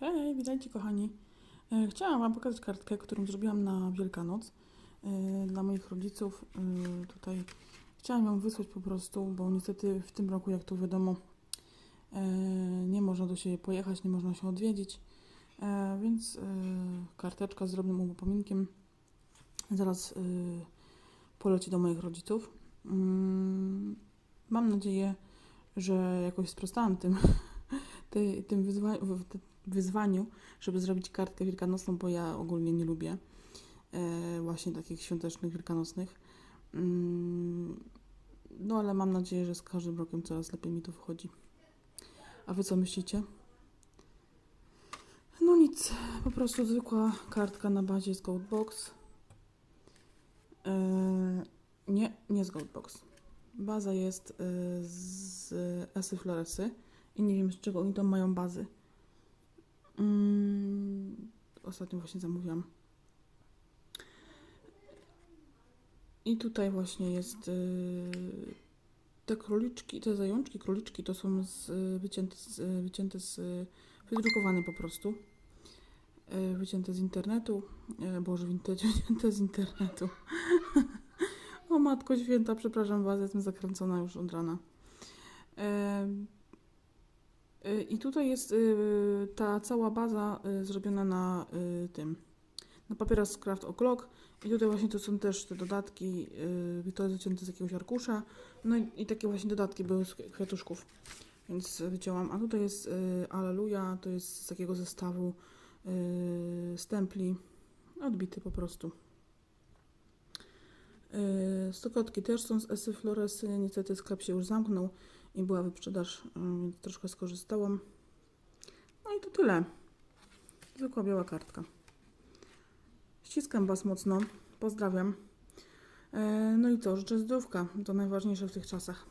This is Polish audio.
Hej, witajcie kochani. E, Chciałam Wam pokazać kartkę, którą zrobiłam na Wielkanoc e, dla moich rodziców. E, Tutaj chciałam ją wysłać po prostu, bo niestety w tym roku, jak to wiadomo, nie można do siebie pojechać, nie można się odwiedzić. Więc karteczka z drobnym upominkiem zaraz poleci do moich rodziców. Mm, Mam nadzieję, że jakoś sprostałam tym, ty- tym wyzwa- wyzwaniu, żeby zrobić kartkę wielkanocną, bo ja ogólnie nie lubię e, właśnie takich świątecznych, wielkanocnych. Mm, no ale mam nadzieję, że z każdym rokiem coraz lepiej mi to wychodzi. A wy co myślicie? No nic, po prostu zwykła kartka na bazie z Goldbox. E, nie, nie z Goldbox. Baza jest e, z Esy Floresy i nie wiem z czego oni tam mają bazy. Mm, ostatnio właśnie zamówiłam. I tutaj właśnie jest y, te króliczki, te zajączki, króliczki to są z, wycięte, z, wycięte z, wydrukowane po prostu. Y, Wycięte z internetu. Y, Boże, wycięte z internetu. o matko święta, przepraszam Was, jestem zakręcona już od rana. Y, I tutaj jest y, ta cała baza y, zrobiona na y, tym, na papieras Craft O'Clock. I tutaj właśnie to są też te dodatki, to jest wycięte z jakiegoś arkusza. No i, takie właśnie dodatki były z kwiatuszków, więc wycięłam. A tutaj jest Alleluja, to jest z takiego zestawu stempli, odbity po prostu. Stokotki też są z Esy Floresy, niestety sklep się już zamknął i była wyprzedaż, y, więc troszkę skorzystałam. No i to tyle. Zwykła biała kartka. Ściskam Was mocno. Pozdrawiam. E, No i co, życzę zdrówka. To najważniejsze w tych czasach.